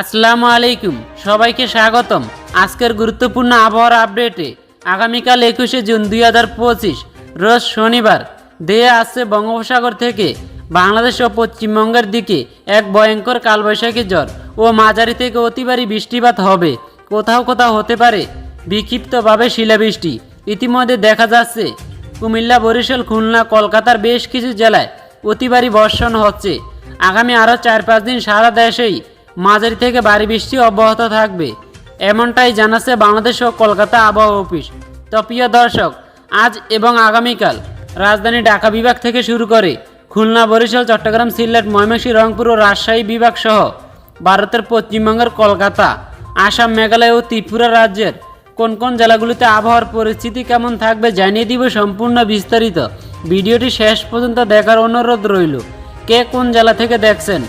আসসালামু আলাইকুম। সবাইকে স্বাগতম। আজকের গুরুত্বপূর্ণ আবহাওয়ার আপডেটে আগামীকাল একুশে জুন দুই হাজার পঁচিশ, রোজ শনিবার দেয়ে আসছে বঙ্গোপসাগর থেকে বাংলাদেশ ও পশ্চিমবঙ্গের দিকে এক ভয়ঙ্কর কালবৈশাখী জ্বর ও মাঝারি থেকে অতিবারী বৃষ্টিপাত হবে। কোথাও কোথাও হতে পারে বিক্ষিপ্তভাবে শিলাবৃষ্টি। ইতিমধ্যে দেখা যাচ্ছে, কুমিল্লা, বরিশাল, খুলনা, কলকাতার বেশ কিছু জেলায় অতিবারী বর্ষণ হচ্ছে। আগামী আরও চার পাঁচ দিন সারা দেশেই মাঝারি থেকে ভারী বৃষ্টি অব্যাহত থাকবে। এমনটাই জানাচ্ছে বাংলাদেশ ও কলকাতা আবহাওয়া অফিস। তো প্রিয় দর্শক, আজ এবং আগামীকাল রাজধানী ঢাকা বিভাগ থেকে শুরু করে খুলনা, বরিশাল, চট্টগ্রাম, সিলেট, ময়মনসিংহ, রংপুর ও রাজশাহী বিভাগ সহ ভারতের পশ্চিমবঙ্গের কলকাতা, আসাম, মেঘালয় ও ত্রিপুরা রাজ্যের কোন কোন জেলাগুলিতে আবহাওয়ার পরিস্থিতি কেমন থাকবে জানিয়ে দিব সম্পূর্ণ বিস্তারিত। ভিডিওটি শেষ পর্যন্ত দেখার অনুরোধ রইল। কে কোন জেলা থেকে দেখছেন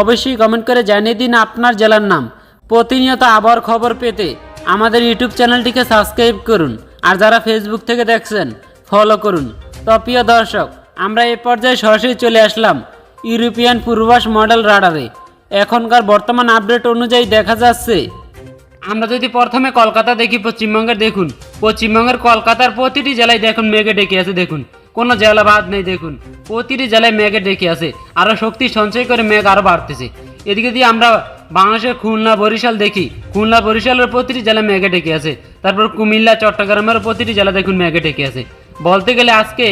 অবশ্যই কমেন্ট করে জানিয়ে দিন আপনার জেলার নাম। প্রতিনিয়ত আবহাওয়ার খবর পেতে আমাদের ইউটিউব চ্যানেলটিকে সাবস্ক্রাইব করুন। আর যারা ফেসবুক থেকে দেখছেন ফলো করুন। তো প্রিয় দর্শক, আমরা এ পর্যায়ে সরাসরি চলে আসলাম ইউরোপিয়ান পূর্বাস মডেল রাডারে এখনকার বর্তমান আপডেট অনুযায়ী দেখা যাচ্ছে, আমরা যদি প্রথমে কলকাতা দেখি, পশ্চিমবঙ্গের দেখুন। পশ্চিমবঙ্গের কলকাতার প্রতিটি জেলায় দেখুন, মেঘে ডেকে আছে, দেখুন। কোনো জেলা বাদ নেই, দেখুন। প্রতিটি জেলায় মেঘে ডেকে আছে। আরও শক্তি সঞ্চয় করে মেঘ আরও বাড়তেছে। এদিকে দিয়ে আমরা বাংলাদেশের খুলনা, বরিশাল দেখি। খুলনা, বরিশালের প্রতিটি জেলায় মেঘে ডেকে আছে। তারপর কুমিল্লা, চট্টগ্রামের প্রতিটি জেলা দেখুন মেঘে ডেকে আছে। বলতে গেলে আজকে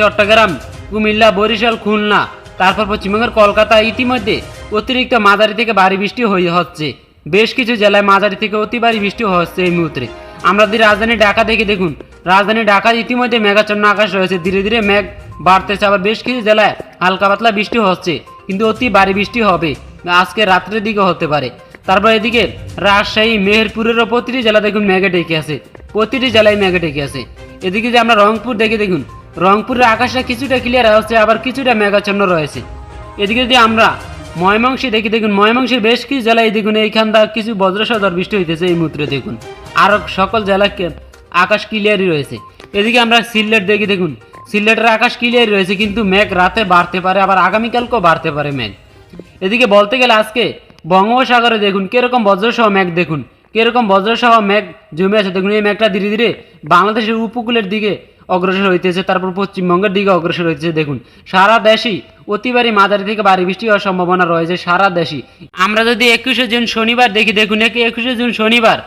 চট্টগ্রাম, কুমিল্লা, বরিশাল, খুলনা, তারপর পশ্চিমবঙ্গের কলকাতা ইতিমধ্যে অতিরিক্ত মাঝারি থেকে ভারী বৃষ্টি হয়ে হচ্ছে। বেশ কিছু জেলায় মাঝারি থেকে অতি ভারী বৃষ্টি হচ্ছে এই মুহূর্তে। আমরা যদি রাজধানী ঢাকা দেখে, দেখুন রাজধানী ঢাকা ইতিমধ্যে মেঘাচ্ছন্ন আকাশ রয়েছে। ধীরে ধীরে মেঘ বাড়তেছে, আবার বেশ কিছু জেলায় হালকা পাতলা বৃষ্টি হচ্ছে, কিন্তু অতি ভারী বৃষ্টি হবে। আজকে রাত্রের দিকে হতে পারে। তারপর এদিকে রাজশাহী মেহেরপুরেরও প্রতিটি জেলা দেখুন মেঘে ডেকে আছে, প্রতিটি জেলায় মেঘে ডেকে আছে। এদিকে যে আমরা রংপুর দেখে, দেখুন, রংপুরের আকাশটা কিছুটা ক্লিয়ার হচ্ছে, আবার কিছুটা মেঘাচ্ছন্ন রয়েছে। এদিকে যদি আমরা ময়মাংসী দেখি, দেখুন ময়মাংসীর বেশ কিছু জেলায়, দেখুন এইখানটা কিছু বজ্রসদর বৃষ্টি হইতেছে এই মুহূর্তে, দেখুন। আর সকল জেলায় কে- আকাশ ক্লিয়ারই রয়েছে। এদিকে আমরা সিলেট দেখি, দেখুন। সিলেটের আকাশ ক্লিয়ারই রয়েছে, কিন্তু মেঘ রাতে বাড়তে পারে, আবার আগামীকালকেও বাড়তে পারে মেঘ। এদিকে বলতে গেলে আজকে বঙ্গোপসাগরে দেখুন, কীরকম বজ্রসহ মেঘ দেখুন, কীরকম বজ্রসহ মেঘ জমে আছে। দেখুন, এই মেঘটা ধীরে ধীরে বাংলাদেশের উপকূলের দিকে অগ্রসর হইতেছে, তারপর পশ্চিমবঙ্গের দিকে অগ্রসর হইতেছে। দেখুন, সারা দেশই অতিবারী মাঝারি থেকে ভারী বৃষ্টি হওয়ার সম্ভাবনা রয়েছে, সারা দেশই। আমরা যদি একুশে জুন শনিবার দেখি, দেখুন, একে একুশে জুন শনিবার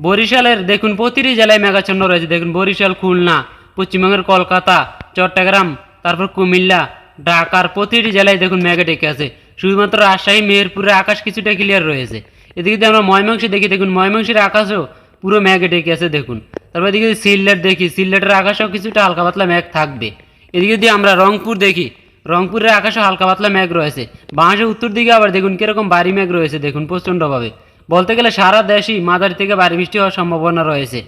বরিশালের দেখুন, প্রতিটি জেলায় মেঘাচ্ছন্ন রয়েছে। দেখুন, বরিশাল, খুলনা, পশ্চিমবঙ্গের কলকাতা, চট্টগ্রাম, তারপর কুমিল্লা, ঢাকার প্রতিটি জেলায় দেখুন মেঘে ডেকে আছে। শুধুমাত্র রাজশাহী, মেহেরপুরের আকাশ কিছুটা ক্লিয়ার রয়েছে। এদিকে যদি আমরা ময়মাংসী দেখি, দেখুন ময়মাংসীর আকাশও পুরো মেঘে ডেকে আছে, দেখুন। তারপর এদিকে যদি সিলেট দেখি, সিলেটের আকাশেও কিছুটা হালকা পাতলা মেঘ থাকবে। এদিকে যদি আমরা রংপুর দেখি, রংপুরের আকাশে হালকা পাতলা মেঘ রয়েছে। বাংলাদেশের উত্তর দিকে আবার দেখুন, কীরকম বাড়ি মেঘ রয়েছে, দেখুন, প্রচণ্ডভাবে। বলতে গেলে সারা দেশই মাঝারি থেকে ভারী বৃষ্টি হওয়ার সম্ভাবনা রয়েছে।